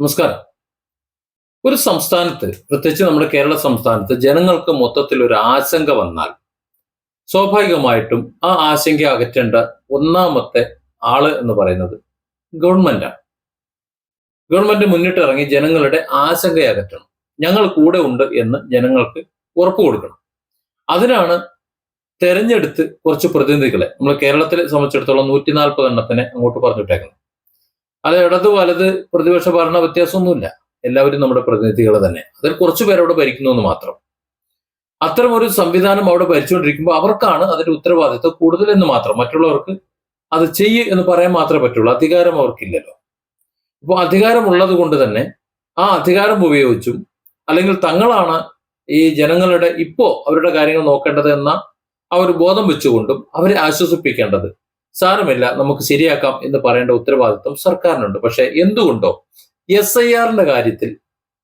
നമസ്കാരം. ഒരു സംസ്ഥാനത്ത് പ്രത്യേകിച്ച് നമ്മുടെ കേരള സംസ്ഥാനത്ത് ജനങ്ങൾക്ക് മൊത്തത്തിൽ ഒരു ആശങ്ക വന്നാൽ സ്വാഭാവികമായിട്ടും ആ ആശങ്ക അകറ്റേണ്ട ഒന്നാമത്തെ ആൾ എന്ന് പറയുന്നത് ഗവൺമെന്റാണ് ഗവൺമെന്റ് മുന്നിട്ടിറങ്ങി ജനങ്ങളുടെ ആശങ്ക അകറ്റണം. ഞങ്ങൾ കൂടെ ഉണ്ട് എന്ന് ജനങ്ങൾക്ക് ഉറപ്പ് കൊടുക്കണം. അതിനാണ് തെരഞ്ഞെടുത്ത് കുറച്ച് പ്രതിനിധികളെ നമ്മൾ കേരളത്തിലെ സംബന്ധിച്ചിടത്തോളം നൂറ്റി നാൽപ്പത് എണ്ണത്തിനെ അങ്ങോട്ട് പറഞ്ഞിട്ടേക്കണം അത് ഇടത് വലത് പ്രതിപക്ഷ ഭരണ വ്യത്യാസമൊന്നുമില്ല. എല്ലാവരും നമ്മുടെ പ്രതിനിധികൾ തന്നെ. അതിൽ കുറച്ചു പേരവിടെ ഭരിക്കുന്നു എന്ന് മാത്രം. അത്തരം ഒരു സംവിധാനം അവിടെ ഭരിച്ചുകൊണ്ടിരിക്കുമ്പോൾ അവർക്കാണ് അതിന്റെ ഉത്തരവാദിത്വം കൂടുതൽ എന്ന് മാത്രം. മറ്റുള്ളവർക്ക് അത് ചെയ്യ് എന്ന് പറയാൻ മാത്രമേ പറ്റുള്ളൂ. അധികാരം അവർക്കില്ലല്ലോ. അപ്പോൾ അധികാരമുള്ളത് കൊണ്ട് തന്നെ ആ അധികാരം ഉപയോഗിച്ചും അല്ലെങ്കിൽ തങ്ങളാണ് ഈ ജനങ്ങളുടെ ഇപ്പോ അവരുടെ കാര്യങ്ങൾ നോക്കേണ്ടത് എന്ന ആ ഒരു ബോധം വെച്ചുകൊണ്ടും അവരെ ആശ്വസിപ്പിക്കേണ്ടത് സാരമില്ല നമുക്ക് ശരിയാക്കാം എന്ന് പറയേണ്ട ഉത്തരവാദിത്വം സർക്കാരിനുണ്ട്. പക്ഷെ എന്തുകൊണ്ടോ എസ് ഐ ആറിന്റെ കാര്യത്തിൽ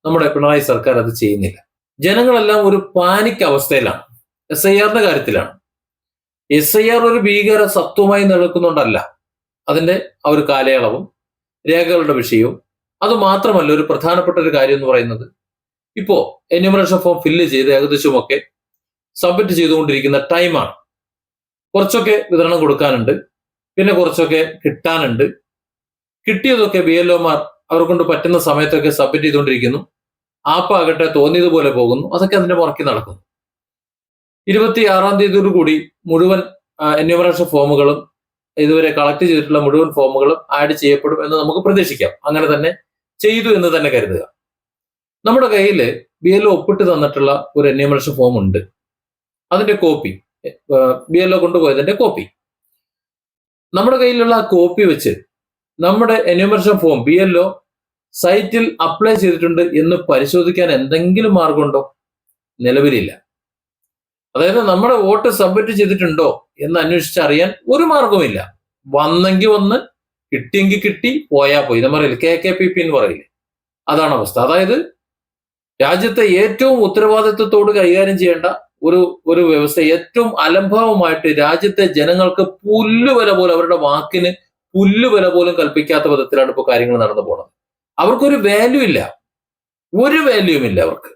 നമ്മുടെ പിണറായി സർക്കാർ അത് ചെയ്യുന്നില്ല. ജനങ്ങളെല്ലാം ഒരു പാനിക് അവസ്ഥയിലാണ്. എസ് ഐ ആറിന്റെ കാര്യത്തിലാണ്. എസ് ഐ ആർ ഒരു ഭീകര സത്വമായി നിലനിൽക്കുന്നുണ്ടല്ല. അതിന്റെ ആ ഒരു കാലയളവും രേഖകളുടെ വിഷയവും അത് മാത്രമല്ല ഒരു പ്രധാനപ്പെട്ട ഒരു കാര്യം എന്ന് പറയുന്നത് ഇപ്പോ എന്യൂമറേഷൻ ഫോം ഫില്ല് ചെയ്ത് ഏകദേശമൊക്കെ സബ്മിറ്റ് ചെയ്തുകൊണ്ടിരിക്കുന്ന ടൈമാണ് കുറച്ചൊക്കെ വിതരണം കൊടുക്കാനുണ്ട്. പിന്നെ കുറച്ചൊക്കെ കിട്ടാനുണ്ട്. കിട്ടിയതൊക്കെ ബി എൽ ഒമാർ അവർ കൊണ്ട് പറ്റുന്ന സമയത്തൊക്കെ സബ്മിറ്റ് ചെയ്തുകൊണ്ടിരിക്കുന്നു. ആപ്പാകട്ടെ തോന്നിയതുപോലെ പോകുന്നു. അതൊക്കെ അതിന്റെ പുറക്കി നടക്കുന്നു. ഇരുപത്തി ആറാം തീയതിയോട് കൂടി മുഴുവൻ എന്യൂമറേഷൻ ഫോമുകളും ഇതുവരെ കളക്ട് ചെയ്തിട്ടുള്ള മുഴുവൻ ഫോമുകളും ആഡ് ചെയ്യപ്പെടും എന്ന് നമുക്ക് പ്രതീക്ഷിക്കാം. അങ്ങനെ തന്നെ ചെയ്തു എന്ന് തന്നെ കരുതുക. നമ്മുടെ കയ്യിൽ ബി എൽ ഒ ഒപ്പിട്ട് തന്നിട്ടുള്ള ഒരു എന്യൂമറേഷൻ ഫോം ഉണ്ട്. അതിന്റെ കോപ്പി ബി എൽ ഒ കൊണ്ടുപോയതിന്റെ കോപ്പി നമ്മുടെ കയ്യിലുള്ള കോപ്പി വെച്ച് നമ്മുടെ enumeration form B L O സൈറ്റിൽ അപ്ലൈ ചെയ്തിട്ടുണ്ട് എന്ന് പരിശോധിക്കാൻ എന്തെങ്കിലും മാർഗമുണ്ടോ നിലവിലില്ല. അതായത് നമ്മുടെ വോട്ട് സബ്മിറ്റ് ചെയ്തിട്ടുണ്ടോ എന്ന് അന്വേഷിച്ചറിയാൻ ഒരു മാർഗവുമില്ല വന്നെങ്കിൽ വന്ന് കിട്ടിയെങ്കിൽ കിട്ടി പോയാൽ പോയി. നമ്മൾ പറയില്ല കെ കെ പി പി എന്ന് പറയില്ലേ? അതാണ് അവസ്ഥ. അതായത് രാജ്യത്തെ ഏറ്റവും ഉത്തരവാദിത്വത്തോട് കൈകാര്യം ചെയ്യേണ്ട ഒരു ഒരു വ്യവസ്ഥ ഏറ്റവും അലംഭാവമായിട്ട് രാജ്യത്തെ ജനങ്ങൾക്ക് പുല്ലുവില പോലും അവരുടെ വാക്കിന് പുല്ലുവില പോലും കൽപ്പിക്കാത്ത വിധത്തിലാണ് ഇപ്പോൾ കാര്യങ്ങൾ നടന്നു പോണത്. അവർക്കൊരു വാല്യൂ ഇല്ല. ഒരു വാല്യൂവും ഇല്ല അവർക്ക്.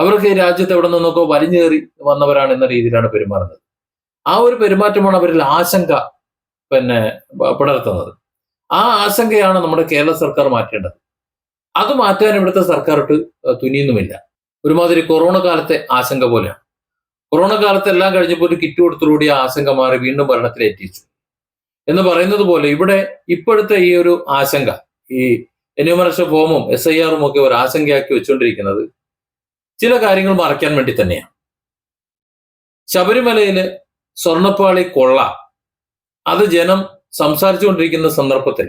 അവർക്ക് രാജ്യത്ത് എവിടെ നിന്നൊക്കെ വലിഞ്ഞേറി വന്നവരാണ് എന്ന രീതിയിലാണ് പെരുമാറുന്നത്. ആ ഒരു പെരുമാറ്റമാണ് അവരിൽ ആശങ്ക പിന്നെ പുലർത്തുന്നത് ആ ആശങ്കയാണ് നമ്മുടെ കേരള സർക്കാർ മാറ്റേണ്ടത്. അത് മാറ്റാൻ ഇവിടുത്തെ സർക്കാരിട്ട് തുനിയുന്നുമില്ല. ഒരുമാതിരി കൊറോണ കാലത്തെ ആശങ്ക പോലെയാണ്. കൊറോണ കാലത്ത് എല്ലാം കഴിഞ്ഞപ്പോൾ ഒരു കിറ്റ് കൊടുത്തോടുകൂടി ആ ആശങ്ക മാറി വീണ്ടും ഭരണത്തിലെത്തിച്ചു എന്ന് പറയുന്നത് പോലെ ഇവിടെ ഇപ്പോഴത്തെ ഈ ഒരു ആശങ്ക ഈ എന്യൂമറേഷൻ ഫോമും എസ് ഐ ആറും ഒക്കെ ഒരു ആശങ്കയാക്കി വെച്ചുകൊണ്ടിരിക്കുന്നത് ചില കാര്യങ്ങൾ മറയ്ക്കാൻ വേണ്ടി തന്നെയാണ്. ശബരിമലയിലെ സ്വർണപ്പാളി കൊള്ള അത് ജനം സംസാരിച്ചുകൊണ്ടിരിക്കുന്ന സന്ദർഭത്തിൽ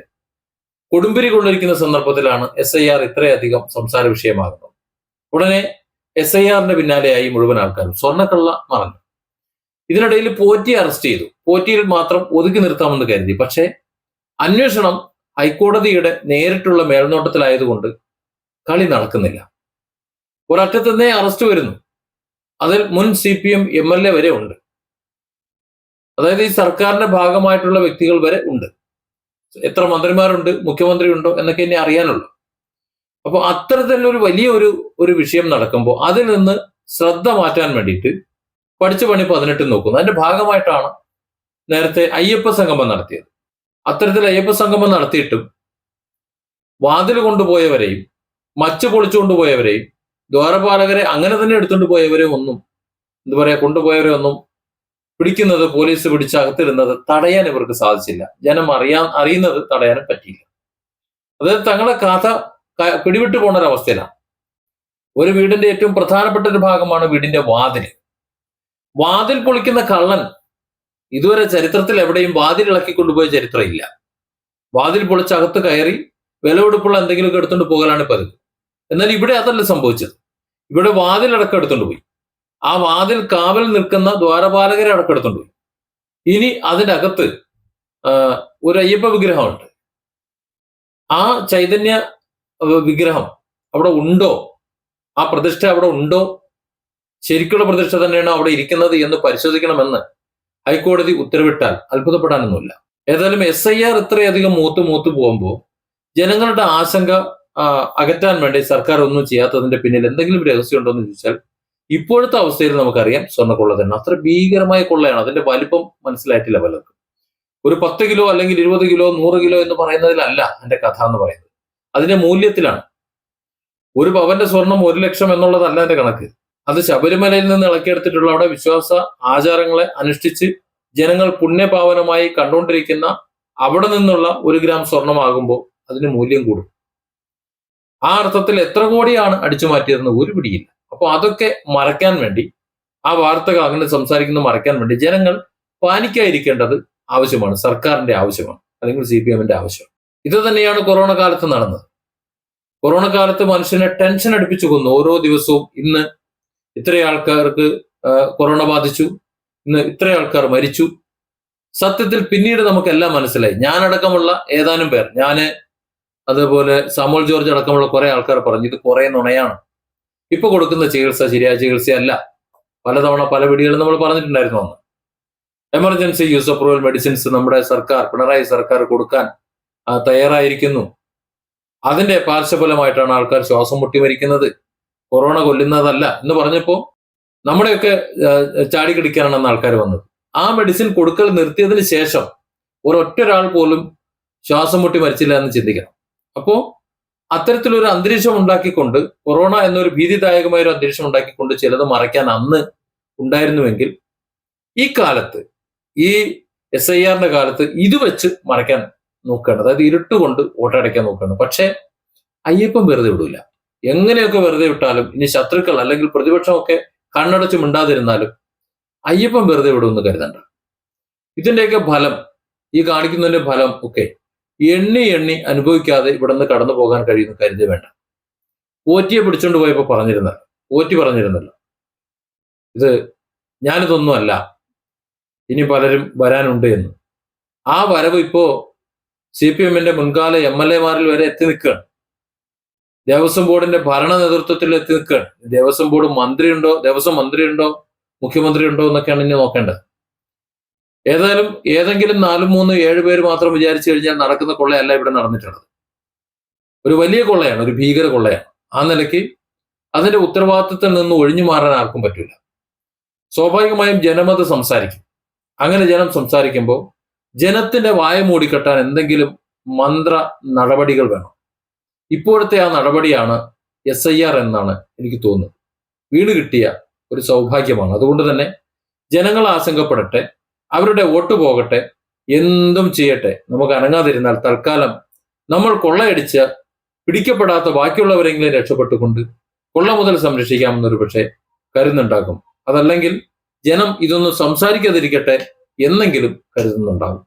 കൊടുമ്പിരി കൊണ്ടിരിക്കുന്ന സന്ദർഭത്തിലാണ് എസ് ഐ ആർ ഇത്രയധികം സംസാര വിഷയമാകുന്നത്. ഉടനെ എസ് ഐ ആറിന്റെ പിന്നാലെയായി മുഴുവൻ ആൾക്കാരും സ്വർണക്കള്ള മറഞ്ഞു. ഇതിനിടയിൽ പോറ്റിയെ അറസ്റ്റ് ചെയ്തു. പോറ്റിയിൽ മാത്രം ഒതുക്കി നിർത്താമെന്ന് കരുതി. പക്ഷേ അന്വേഷണം ഹൈക്കോടതിയുടെ നേരിട്ടുള്ള മേൽനോട്ടത്തിലായതുകൊണ്ട് കളി നടക്കുന്നില്ല. ഒരറ്റത്തുനിന്നേ അറസ്റ്റ് വരുന്നു. അതിൽ മുൻ C P M M L A വരെ ഉണ്ട്. അതായത് ഈ സർക്കാരിന്റെ ഭാഗമായിട്ടുള്ള വ്യക്തികൾ വരെ ഉണ്ട്. എത്ര മന്ത്രിമാരുണ്ട് മുഖ്യമന്ത്രി ഉണ്ടോ എന്നൊക്കെ ഇനി അറിയാനുള്ളൂ. അപ്പോൾ അത്തരത്തിലൊരു വലിയ ഒരു ഒരു വിഷയം നടക്കുമ്പോൾ അതിൽ നിന്ന് ശ്രദ്ധ മാറ്റാൻ വേണ്ടിയിട്ട് പഠിച്ച പണി പതിനെട്ട് നോക്കുന്നു. അതിന്റെ ഭാഗമായിട്ടാണ് നേരത്തെ അയ്യപ്പ സംഗമം നടത്തിയത്. അത്തരത്തിൽ അയ്യപ്പ സംഗമം നടത്തിയിട്ടും വാതിൽ കൊണ്ടുപോയവരെയും മച്ച് പൊളിച്ചുകൊണ്ടുപോയവരെയും ദ്വാരപാലകരെ അങ്ങനെ തന്നെ എടുത്തുകൊണ്ട് പോയവരെ ഒന്നും എന്താ പറയുക കൊണ്ടുപോയവരെ ഒന്നും പിടിക്കുന്നത് പോലീസ് പിടിച്ച് അകത്തിടുന്നത് തടയാൻ ഇവർക്ക് സാധിച്ചില്ല. ജനം അറിയാൻ അറിയുന്നത് തടയാനും പറ്റിയില്ല. അതായത് തങ്ങളെ കഥ പിടിവിട്ടു പോണ ഒരവസ്ഥയിലാണ് ഒരു വീടിന്റെ ഏറ്റവും പ്രധാനപ്പെട്ട ഒരു ഭാഗമാണ് വീടിന്റെ വാതിൽ. വാതിൽ പൊളിക്കുന്ന കള്ളൻ ഇതുവരെ ചരിത്രത്തിൽ എവിടെയും വാതിൽ ഇളക്കി കൊണ്ടുപോയ ചരിത്രം ഇല്ല. വാതിൽ പൊളിച്ച് അകത്ത് കയറി വിലവെടുപ്പുള്ള എന്തെങ്കിലുമൊക്കെ എടുത്തുകൊണ്ട് പോകലാണ് പതിവ് എന്നാൽ ഇവിടെ അതല്ല സംഭവിച്ചത്. ഇവിടെ വാതിൽ അടക്കം എടുത്തുകൊണ്ട് പോയി. ആ വാതിൽ കാവൽ നിൽക്കുന്ന ദ്വാരപാലകരെ അടക്കം എടുത്തുകൊണ്ട് പോയി. ഇനി അതിന്റെ അകത്ത് ഒരു അയ്യപ്പ വിഗ്രഹമുണ്ട്. ആ ചൈതന്യ വിഗ്രഹം. അവിടെ ഉണ്ടോ? ആ പ്രതിഷ്ഠ അവിടെ ഉണ്ടോ? ശരിക്കുള്ള പ്രതിഷ്ഠ തന്നെയാണോ അവിടെ ഇരിക്കുന്നത് എന്ന് പരിശോധിക്കണമെന്ന് ഹൈക്കോടതി ഉത്തരവിട്ടാൽ അത്ഭുതപ്പെടാനൊന്നുമില്ല. ഏതായാലും എസ് ഐ ആർ ഇത്രയധികം മൂത്ത് മൂത്ത് പോകുമ്പോൾ ജനങ്ങളുടെ ആശങ്ക അകറ്റാൻ വേണ്ടി സർക്കാർ ഒന്നും ചെയ്യാത്തതിന്റെ പിന്നിൽ എന്തെങ്കിലും രഹസ്യമുണ്ടോ എന്ന് ചോദിച്ചാൽ ഇപ്പോഴത്തെ അവസ്ഥയിൽ നമുക്കറിയാം സ്വർണക്കൊള്ള തന്നെ. അത്ര ഭീകരമായ കൊള്ളയാണ്. അതിന്റെ വലിപ്പം മനസ്സിലായിട്ടില്ല പലർക്കും. ഒരു പത്ത് കിലോ അല്ലെങ്കിൽ ഇരുപത് കിലോ നൂറ് കിലോ എന്ന് പറയുന്നതിലല്ല എന്റെ കഥ എന്ന് പറയുന്നത്. അതിന്റെ മൂല്യത്തിലാണ്. ഒരു പവന്റെ സ്വർണം ഒരു ലക്ഷം എന്നുള്ളതല്ല എന്റെ കണക്ക്. അത് ശബരിമലയിൽ നിന്ന് ഇളക്കിയെടുത്തിട്ടുള്ള അവിടെ വിശ്വാസ ആചാരങ്ങളെ അനുഷ്ഠിച്ച് ജനങ്ങൾ പുണ്യപാവനമായി കണ്ടുകൊണ്ടിരിക്കുന്ന അവിടെ നിന്നുള്ള ഒരു ഗ്രാം സ്വർണമാകുമ്പോൾ അതിന് മൂല്യം കൂടും. ആ അർത്ഥത്തിൽ എത്ര കോടിയാണ് അടിച്ചു മാറ്റിയതെന്ന് ഒരു പിടിയില്ല. അപ്പൊ അതൊക്കെ മറയ്ക്കാൻ വേണ്ടി ആ വാർത്തകൾ അങ്ങനെ സംസാരിക്കുന്നത് മറയ്ക്കാൻ വേണ്ടി ജനങ്ങൾ പാനിക്കായിരിക്കേണ്ടത് ആവശ്യമാണ് സർക്കാരിന്റെ ആവശ്യമാണ് അല്ലെങ്കിൽ സി പി എമ്മിന്റെ ആവശ്യമാണ്. ഇത് തന്നെയാണ് കൊറോണ കാലത്ത് നടന്നത്. കൊറോണ കാലത്ത് മനുഷ്യനെ ടെൻഷൻ അടുപ്പിച്ചു കൊന്നു. ഓരോ ദിവസവും ഇന്ന് ഇത്ര ആൾക്കാർക്ക് കൊറോണ ബാധിച്ചു. ഇന്ന് ഇത്ര ആൾക്കാർ മരിച്ചു. സത്യത്തിൽ പിന്നീട് നമുക്കെല്ലാം മനസ്സിലായി. ഞാനടക്കമുള്ള ഏതാനും പേർ ഞാൻ അതുപോലെ സാമുൽ ജോർജ് അടക്കമുള്ള കുറെ ആൾക്കാർ പറഞ്ഞു ഇത് കുറെ നുണയാണ്. ഇപ്പൊ കൊടുക്കുന്ന ചികിത്സ ശരിയായ ചികിത്സയല്ല. പലതവണ പല വീഡിയോകളും നമ്മൾ പറഞ്ഞിട്ടുണ്ടായിരുന്നു അന്ന്. Emergency use of approval medicines നമ്മുടെ സർക്കാർ പിണറായി സർക്കാർ കൊടുക്കാൻ തയ്യാറായിരിക്കുന്നു. അതിന്റെ പാർശ്വഫലമായിട്ടാണ് ആൾക്കാർ ശ്വാസം മുട്ടി മരിക്കുന്നത്. കൊറോണ കൊല്ലുന്നതല്ല എന്ന് പറഞ്ഞപ്പോ നമ്മുടെയൊക്കെ ചാടിക്കടിക്കാനാണെന്ന് ആൾക്കാർ വന്നത്. ആ മെഡിസിൻ കൊടുക്കൽ നിർത്തിയതിന് ശേഷം ഒരൊറ്റ ഒരാൾ പോലും ശ്വാസം മുട്ടി മരിച്ചില്ല എന്ന് ചിന്തിക്കണം. അപ്പോ അത്തരത്തിലൊരു അന്തരീക്ഷം ഉണ്ടാക്കിക്കൊണ്ട് കൊറോണ എന്നൊരു ഭീതിദായകമായ ഒരു അന്തരീക്ഷം ഉണ്ടാക്കിക്കൊണ്ട് ചിലത് മറയ്ക്കാൻ അന്ന് ഉണ്ടായിരുന്നുവെങ്കിൽ ഈ കാലത്ത് ഈ എസ് ഐ ആറിന്റെ കാലത്ത് ഇത് വെച്ച് മറയ്ക്കാൻ നോക്കുകയാണ്. അതായത് ഇരുട്ടുകൊണ്ട് വോട്ടടയ്ക്കാൻ നോക്കുകയാണ്. പക്ഷേ അയ്യപ്പം വെറുതെ വിടൂല. എങ്ങനെയൊക്കെ വെറുതെ വിട്ടാലും ഇനി ശത്രുക്കൾ അല്ലെങ്കിൽ പ്രതിപക്ഷമൊക്കെ കണ്ണടച്ച് മിണ്ടാതിരുന്നാലും അയ്യപ്പം വെറുതെ വിടുമെന്ന് കരുതണ്ട. ഇതിന്റെയൊക്കെ ഫലം ഈ കാണിക്കുന്നതിന്റെ ഫലം ഒക്കെ എണ്ണി എണ്ണി അനുഭവിക്കാതെ ഇവിടെ നിന്ന് കടന്നു പോകാൻ കഴിയുന്ന കരുതി വേണ്ട. ഓറ്റിയെ പിടിച്ചോണ്ട് പോയപ്പോൾ പറഞ്ഞിരുന്നല്ലോ. ഓറ്റി പറഞ്ഞിരുന്നല്ല. ഇത് ഞാനിതൊന്നും അല്ല ഇനി പലരും വരാനുണ്ട് എന്ന്. ആ വരവ് ഇപ്പോ സി പി എമ്മിന്റെ മുൻകാല എം എൽ എമാരിൽ വരെ എത്തി നിൽക്കുകയാണ്. ദേവസ്വം ബോർഡിന്റെ ഭരണ നേതൃത്വത്തിൽ എത്തി നിൽക്കുകയാണ്. ദേവസ്വം ബോർഡ് മന്ത്രിയുണ്ടോ? ദേവസ്വം മന്ത്രിയുണ്ടോ? മുഖ്യമന്ത്രി ഉണ്ടോ എന്നൊക്കെയാണ് ഇനി നോക്കേണ്ടത്. ഏതായാലും ഏതെങ്കിലും നാലും മൂന്ന് ഏഴ് പേര് മാത്രം വിചാരിച്ചു കഴിഞ്ഞാൽ നടക്കുന്ന കൊള്ളയല്ല ഇവിടെ നടന്നിട്ടുള്ളത്. ഒരു വലിയ കൊള്ളയാണ് ഒരു ഭീകര കൊള്ളയാണ്. ആ നിലയ്ക്ക് അതിന്റെ ഉത്തരവാദിത്തത്തിൽ നിന്ന് ഒഴിഞ്ഞു മാറാൻ ആർക്കും പറ്റില്ല സ്വാഭാവികമായും ജനമത് സംസാരിക്കും. അങ്ങനെ ജനം സംസാരിക്കുമ്പോൾ ജനത്തിന്റെ വായ മൂടിക്കെട്ടാൻ എന്തെങ്കിലും മന്ത്ര നടപടികൾ വേണം. ഇപ്പോഴത്തെ ആ നടപടിയാണ് എസ് ഐ ആർ എന്നാണ് എനിക്ക് തോന്നുന്നത്. വീട് കിട്ടിയ ഒരു സൗഭാഗ്യമാണ്. അതുകൊണ്ട് തന്നെ ജനങ്ങൾ ആശങ്കപ്പെടട്ടെ അവരുടെ വോട്ട് പോകട്ടെ എന്തും ചെയ്യട്ടെ. നമുക്ക് അനങ്ങാതിരുന്നാൽ തൽക്കാലം നമ്മൾ കൊള്ളയടിച്ച് പിടിക്കപ്പെടാത്ത ബാക്കിയുള്ളവരെങ്കിലും രക്ഷപ്പെട്ടുകൊണ്ട് കൊള്ള മുതൽ സംരക്ഷിക്കാമെന്നൊരു പക്ഷേ കരുതുന്നുണ്ടാകും. അതല്ലെങ്കിൽ ജനം ഇതൊന്നും സംസാരിക്കാതിരിക്കട്ടെ എന്നെങ്കിലും കരുതുന്നുണ്ടാകും.